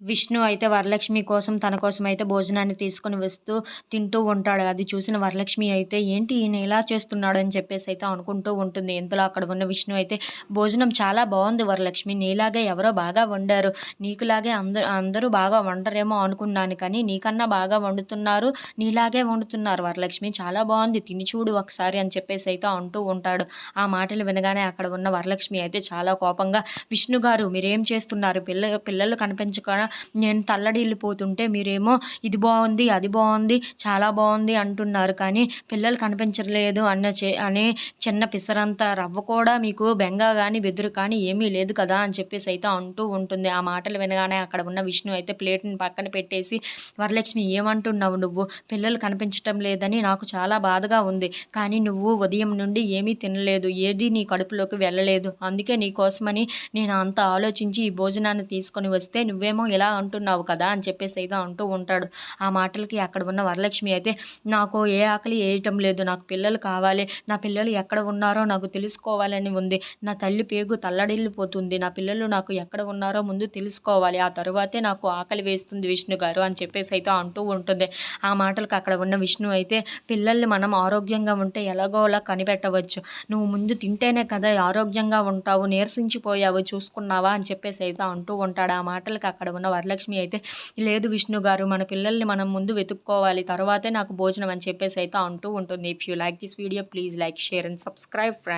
విష్ణు అయితే వరలక్ష్మి కోసం తన కోసం అయితే భోజనాన్ని తీసుకొని వస్తూ తింటూ ఉంటాడు. అది చూసిన వరలక్ష్మి అయితే ఏంటి ఈయన ఇలా చేస్తున్నాడు? అని చెప్పేసి అయితే అనుకుంటూ ఉంటుంది. ఇంతలో అక్కడ ఉన్న విష్ణు అయితే భోజనం చాలా బాగుంది వరలక్ష్మి. నీలాగే ఎవరో బాగా వండారు. నీకులాగే అందరూ అందరూ బాగా వండరేమో అనుకున్నాను కానీ నీకన్నా బాగా వండుతున్నారు. నీలాగే వండుతున్నారు వరలక్ష్మి. చాలా బాగుంది. తిని చూడు ఒకసారి అని చెప్పేసి అయితే అంటూ ఉంటాడు. ఆ మాటలు వినగానే అక్కడ ఉన్న వరలక్ష్మి అయితే చాలా కోపంగా విష్ణు గారు మీరేం చేస్తున్నారు? పిల్ల పిల్లలు కనిపించకుండా నేను తల్లడిల్లిపోతుంటే మీరేమో ఇది బాగుంది అది బాగుంది చాలా బాగుంది అంటున్నారు. కానీ పిల్లలు కనిపించలేదు అన్న చే అనే చిన్న పిసరంత రవ్వ కూడా మీకు బెంగ కానీ బెదురు కానీ ఏమీ లేదు కదా అని చెప్పేసి అయితే అంటూ ఉంటుంది. ఆ మాటలు వినగానే అక్కడ ఉన్న విష్ణు అయితే ప్లేట్ని పక్కన పెట్టేసి వరలక్ష్మి ఏమంటున్నావు నువ్వు? పిల్లలు కనిపించటం లేదని నాకు చాలా బాధగా ఉంది. కానీ నువ్వు ఉదయం నుండి ఏమీ తినలేదు ఏది నీ కడుపులోకి వెళ్ళలేదు. అందుకే నీ కోసమని నేను అంత ఆలోచించి ఈ భోజనాన్ని తీసుకొని వస్తే నువ్వేమో ఇలా అంటున్నావు కదా అని చెప్పేసి అయితే అంటూ ఉంటాడు. ఆ మాటలకి అక్కడ ఉన్న వరలక్ష్మి అయితే నాకు ఏ ఆకలి వేయటం లేదు. నాకు పిల్లలు కావాలి. నా పిల్లలు ఎక్కడ ఉన్నారో నాకు తెలుసుకోవాలని ఉంది. నా తల్లి పేగు తల్లడిల్లిపోతుంది. నా పిల్లలు నాకు ఎక్కడ ఉన్నారో ముందు తెలుసుకోవాలి. ఆ తరువాతే నాకు ఆకలి వేస్తుంది విష్ణు గారు అని చెప్పేసి అయితే అంటూ ఉంటుంది. ఆ మాటలకు అక్కడ ఉన్న విష్ణు అయితే పిల్లల్ని మనం ఆరోగ్యంగా ఉంటే ఎలాగోలా కనిపెట్టవచ్చు. నువ్వు ముందు తింటేనే కదా ఆరోగ్యంగా ఉంటావు. నీరసించిపోయావు. చూసుకున్నావా? అని చెప్పేసి అయితే అంటూ ఉంటాడు. ఆ మాటలకు అక్కడ ఉన్న ఉన్న వరలక్ష్మి. అయితే లేదు విష్ణు గారు మన పిల్లల్ని మనం ముందు వెతుక్కోవాలి. తర్వాతే నాకు భోజనం అని చెప్పేసి అయితే అంటూ ఉంటుంది. If you like this video please like share and subscribe friend